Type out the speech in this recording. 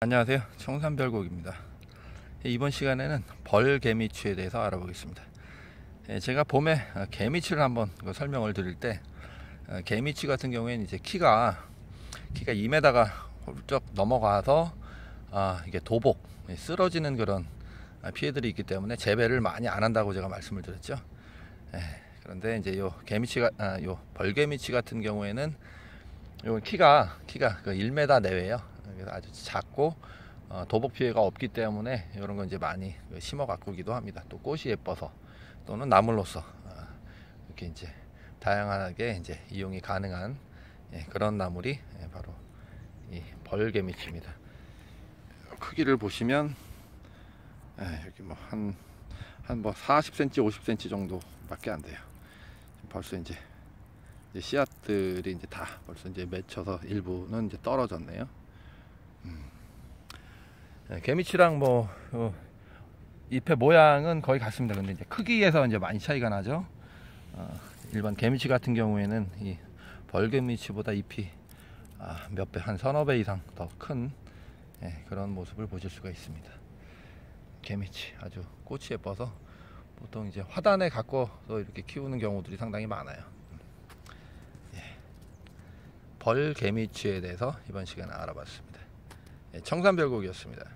안녕하세요. 청산별곡입니다. 예, 이번 시간에는 벌개미치에 대해서 알아보겠습니다. 예, 제가 봄에 어, 개미치를 한번 그 설명을 드릴 때 어, 개미치 같은 경우에는 이제 키가 키가 2m가 훌쩍 넘어가서 아, 이게 도복 예, 쓰러지는 그런 아, 피해들이 있기 때문에 재배를 많이 안 한다고 제가 말씀을 드렸죠. 예, 그런데 이제 요 개미치가 아, 요 벌개미치 같은 경우에는 요 키가 키가 그 1m 내외예요 그래서 아주 작고 어, 도복 피해가 없기 때문에 이런 건 이제 많이 그 심어 가꾸기도 합니다. 또 꽃이 예뻐서 또는 나물로서 어, 이렇게 이제 다양하게 이제 이용이 가능한 예, 그런 나물이 예, 바로 이 벌개미치입니다. 크기를 보시면 예, 여기 뭐 한 한뭐 40cm, 50cm 정도밖에 안 돼요. 벌써 이제, 이제 씨앗들이 이제 다 벌써 이제 맺혀서 일부는 이제 떨어졌네요. 네, 개미치랑 뭐 어, 잎의 모양은 거의 같습니다. 근데 이제 크기에서 이제 많이 차이가 나죠. 어, 일반 개미치 같은 경우에는 이 벌개미치보다 잎이 아, 몇 배, 한 서너 배 이상 더큰 예, 그런 모습을 보실 수가 있습니다. 개미치 아주 꽃이 예뻐서 보통 이제 화단에 갖고서 이렇게 키우는 경우들이 상당히 많아요. 예. 벌개미치에 대해서 이번 시간에 알아봤습니다. 예, 청산별곡이었습니다.